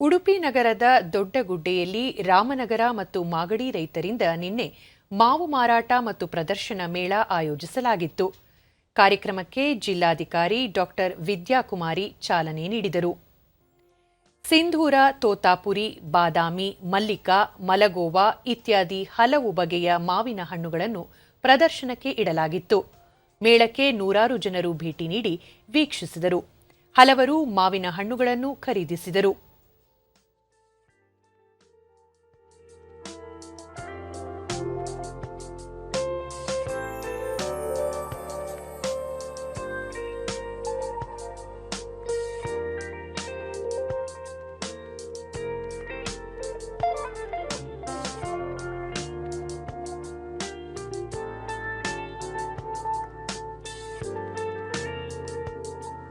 ಉಡುಪಿ ನಗರದ ದೊಡ್ಡಗುಡ್ಡೆಯಲ್ಲಿ ರಾಮನಗರ ಮತ್ತು ಮಾಗಡಿ ರೈತರಿಂದ ನಿನ್ನೆ ಮಾವು ಮಾರಾಟ ಮತ್ತು ಪ್ರದರ್ಶನ ಮೇಳ ಆಯೋಜಿಸಲಾಗಿತ್ತು. ಕಾರ್ಯಕ್ರಮಕ್ಕೆ ಜಿಲ್ಲಾಧಿಕಾರಿ ಡಾಕ್ಟರ್ ವಿದ್ಯಾಕುಮಾರಿ ಚಾಲನೆ ನೀಡಿದರು. ಸಿಂಧೂರ ತೋತಾಪುರಿ, ಬಾದಾಮಿ, ಮಲ್ಲಿಕಾ, ಮಲಗೋವಾ ಇತ್ಯಾದಿ ಹಲವು ಬಗೆಯ ಮಾವಿನ ಹಣ್ಣುಗಳನ್ನು ಪ್ರದರ್ಶನಕ್ಕೆ ಇಡಲಾಗಿತ್ತು. ಮೇಳಕ್ಕೆ ನೂರಾರು ಜನರು ಭೇಟಿ ನೀಡಿ ವೀಕ್ಷಿಸಿದರು. ಹಲವರು ಮಾವಿನ ಹಣ್ಣುಗಳನ್ನು ಖರೀದಿಸಿದರು.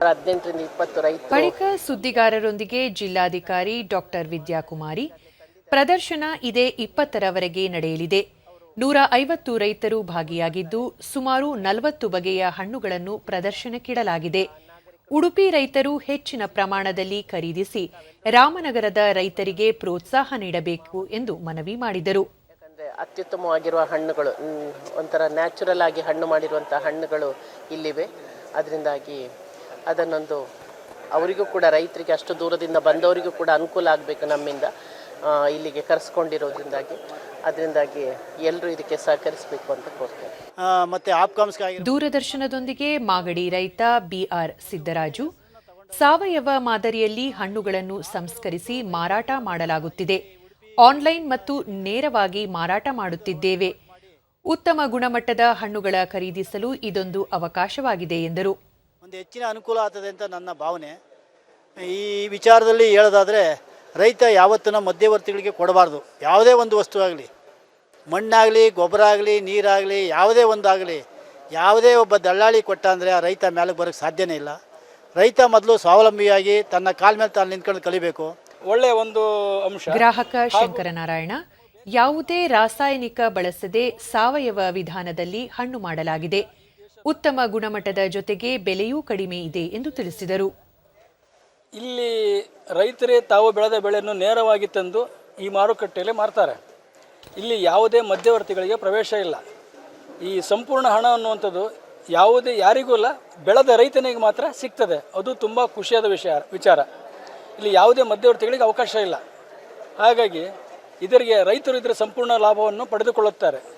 ಹದಿನೆಂಟರಿಂದ ಇಪ್ಪತ್ತು ರೈತರು. ಬಳಿಕ ಸುದ್ದಿಗಾರರೊಂದಿಗೆ ಜಿಲ್ಲಾಧಿಕಾರಿ ಡಾಕ್ಟರ್ ವಿದ್ಯಾಕುಮಾರಿ ಪ್ರದರ್ಶನ ಇದೇ ಇಪ್ಪತ್ತರವರೆಗೆ ನಡೆಯಲಿದೆ. ನೂರ ಐವತ್ತು ರೈತರು ಭಾಗಿಯಾಗಿದ್ದು ಸುಮಾರು ನಲವತ್ತು ಬಗೆಯ ಹಣ್ಣುಗಳನ್ನು ಪ್ರದರ್ಶನಕ್ಕಿಡಲಾಗಿದೆ. ಉಡುಪಿ ರೈತರು ಹೆಚ್ಚಿನ ಪ್ರಮಾಣದಲ್ಲಿ ಖರೀದಿಸಿ ರಾಮನಗರದ ರೈತರಿಗೆ ಪ್ರೋತ್ಸಾಹ ನೀಡಬೇಕು ಎಂದು ಮನವಿ ಮಾಡಿದರು. ಅತ್ಯುತ್ತಮವಾಗಿರುವ ಹಣ್ಣುಗಳು ಒಂಥರ ನ್ಯಾಚುರಲ್ ಆಗಿ ಹಣ್ಣು ಮಾಡಿರುವಂತಹ ಹಣ್ಣುಗಳು ಇಲ್ಲಿವೆ. ಅದರಿಂದಾಗಿ ಅದನ್ನೊಂದು ಅವರಿಗೂ ಕೂಡ ರೈತರಿಗೆ ಅಷ್ಟು ದೂರದಿಂದ ಬಂದವರಿಗೂ ಕೂಡ ಅನುಕೂಲ ಆಗಬೇಕು ನಮ್ಮಿಂದ ಇಲ್ಲಿಗೆ ಕರೆಸ್ಕೊಂಡಿರೋದ್ರಿಂದಾಗಿ. ಅದರಿಂದಾಗಿ ಎಲ್ಲರೂ ಇದಕ್ಕೆ ಸಹಕರಿಸಬೇಕು ಅಂತ ಕೋರ್ತೇನೆ ಮತ್ತೆ ಆಪ್ಕಾಮ್ಸ್ಗಾಗಿ ದೂರದರ್ಶನದೊಂದಿಗೆ ಮಾಗಡಿ ರೈತ ಬಿಆರ್ ಸಿದ್ದರಾಜು ಸಾವಯವ ಮಾದರಿಯಲ್ಲಿ ಹಣ್ಣುಗಳನ್ನು ಸಂಸ್ಕರಿಸಿ ಮಾರಾಟ ಮಾಡಲಾಗುತ್ತಿದೆ. ಆನ್ಲೈನ್ ಮತ್ತು ನೇರವಾಗಿ ಮಾರಾಟ ಮಾಡುತ್ತಿದ್ದೇವೆ. ಉತ್ತಮ ಗುಣಮಟ್ಟದ ಹಣ್ಣುಗಳ ಖರೀದಿಸಲು ಇದೊಂದು ಅವಕಾಶವಾಗಿದೆ ಎಂದರು. ಒಂದು ಹೆಚ್ಚಿನ ಅನುಕೂಲ ಆಗ್ತದೆ ಅಂತ ನನ್ನ ಭಾವನೆ. ಈ ವಿಚಾರದಲ್ಲಿ ಹೇಳೋದಾದರೆ ರೈತ ಯಾವತ್ತೂ ಮಧ್ಯವರ್ತಿಗಳಿಗೆ ಕೊಡಬಾರ್ದು. ಯಾವುದೇ ಒಂದು ವಸ್ತು ಆಗಲಿ ಮಣ್ಣಾಗಲಿ ಗೊಬ್ಬರ ಆಗಲಿ ನೀರಾಗಲಿ ಯಾವುದೇ ಒಂದು ಆಗಲಿ ಯಾವುದೇ ಒಬ್ಬ ದಳ್ಳಾಳಿ ಕೊಟ್ಟ ಅಂದರೆ ಆ ರೈತ ಮೇಲೆ ಬರೋಕ್ಕೆ ಸಾಧ್ಯನೇ ಇಲ್ಲ. ರೈತ ಮೊದಲು ಸ್ವಾವಲಂಬಿಯಾಗಿ ತನ್ನ ಕಾಲ ಮೇಲೆ ತಾನು ನಿಂತ್ಕೊಂಡು ಕಲಿಬೇಕು. ಒಳ್ಳೆಯ ಒಂದು ಅಂಶ. ಗ್ರಾಹಕ ಶಂಕರನಾರಾಯಣ ಯಾವುದೇ ರಾಸಾಯನಿಕ ಬಳಸದೆ ಸಾವಯವ ವಿಧಾನದಲ್ಲಿ ಹಣ್ಣು ಮಾಡಲಾಗಿದೆ. ಉತ್ತಮ ಗುಣಮಟ್ಟದ ಜೊತೆಗೆ ಬೆಲೆಯೂ ಕಡಿಮೆ ಇದೆ ಎಂದು ತಿಳಿಸಿದರು. ಇಲ್ಲಿ ರೈತರೇ ತಾವು ಬೆಳೆದ ಬೆಳೆಯನ್ನು ನೇರವಾಗಿ ತಂದು ಈ ಮಾರುಕಟ್ಟೆಯಲ್ಲಿ ಮಾರ್ತಾರೆ. ಇಲ್ಲಿ ಯಾವುದೇ ಮಧ್ಯವರ್ತಿಗಳಿಗೆ ಪ್ರವೇಶ ಇಲ್ಲ. ಈ ಸಂಪೂರ್ಣ ಹಣ ಅನ್ನುವಂಥದ್ದು ಯಾವುದೇ ಯಾರಿಗೂ ಇಲ್ಲ, ಬೆಳೆದ ರೈತನಿಗೆ ಮಾತ್ರ ಸಿಗ್ತದೆ. ಅದು ತುಂಬ ಖುಷಿಯಾದ ವಿಷಯ, ವಿಚಾರ. ಇಲ್ಲಿ ಯಾವುದೇ ಮಧ್ಯವರ್ತಿಗಳಿಗೆ ಅವಕಾಶ ಇಲ್ಲ. ಹಾಗಾಗಿ ಇದರಿಗೆ ರೈತರು ಇದರ ಸಂಪೂರ್ಣ ಲಾಭವನ್ನು ಪಡೆದುಕೊಳ್ಳುತ್ತಾರೆ.